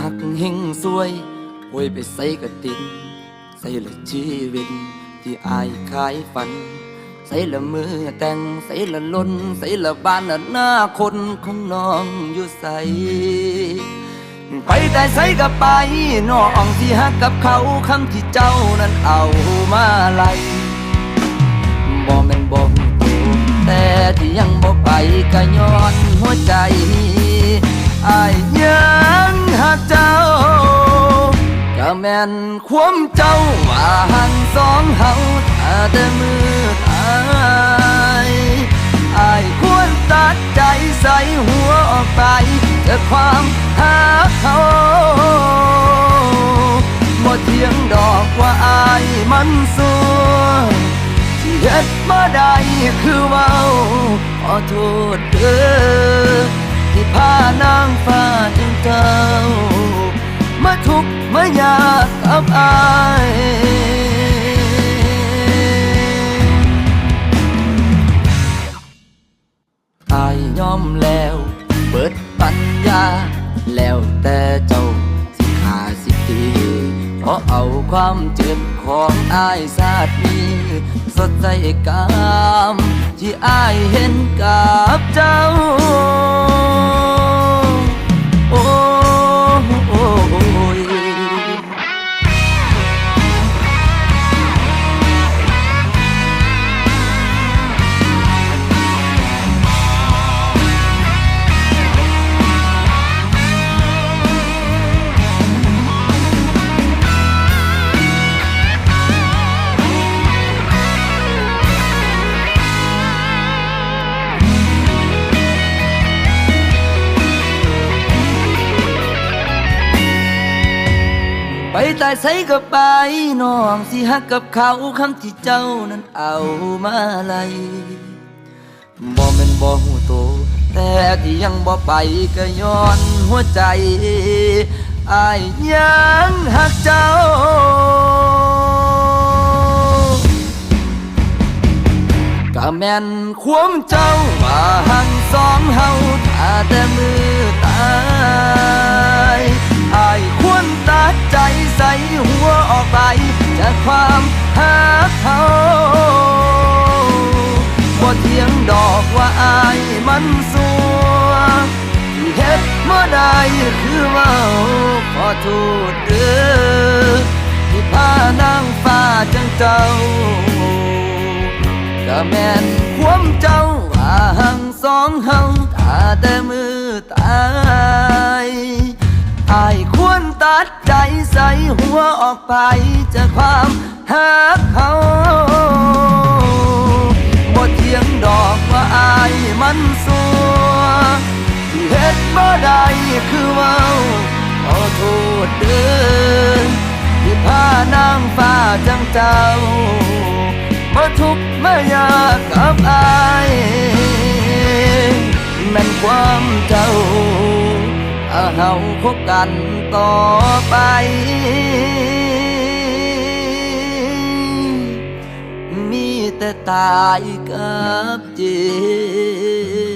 หักเฮงสวยโวยไปใส่กระติน ใส่ละชีวิตที่อายขายฝัน ใส่ละมือแต่งใส่ละล้น ใส่ละบ้านละหน้าคนของน้องอยู่ใส่ไปแต่ใส่กับไปน้องที่หักกับเขาคำที่เจ้านั้นเอามาไล่บ่แม่นบ่ฮู้ตัวแต่ที่ยังบ่ไปก็ย้อนหัวใจอาย แม่นความเจ้าว่าหันสองเฮาถ้าแต่มือตายอายควรตัดใจใส่หัวออกไปจากความหาเขาบ่เทียงดอกว่าอายมันสัวที่เฮ็ดมาได้คือเว้าขอโทษเด้อที่พานางฟ้าจังเจ้ามาทุกข์มายาับอายอายยอมแล้ว เปิดปัญญา แล้วแต่เจ้าสิขาสิตีเพราะเอาความเจ็บของอายสาดนี้สดใสกาม ที่อายเห็นกับเจ้า ไปตายใส่กับไปน้องสิฮักกับเขาคำที่เจ้านั้นเอามาไล่บ่แม่นบ่หูโต แต่ที่ยังบ่ไปก็ย้อนหัวใจอายยังฮักเจ้าก็แม่นควมเจ้าว่า ไปจากความหาเขาบ่เทียงดอกว่าอายมันสัวที่เฮ็ดเมาได้คือเว่าขอโทษเด้อที่พานางฟ้าจังเจ้าก็แม่นความเจ้าว่าหังสองเฮาถ้าแต่มือตาย อายควรตัดใจใส่หัวออกไปจากความหักเขาบ่เทียงดอกว่าอายมันสัวที่เฮ็ดบ่ได้คือเว้าขอโทษเด้อที่พานางฟ้าจังเจ้ามาทุกข์มายากกับอายแม่นความเจ้า ถ้าเฮาคบกันต่อไปมีแต่ตายกับเจ็บ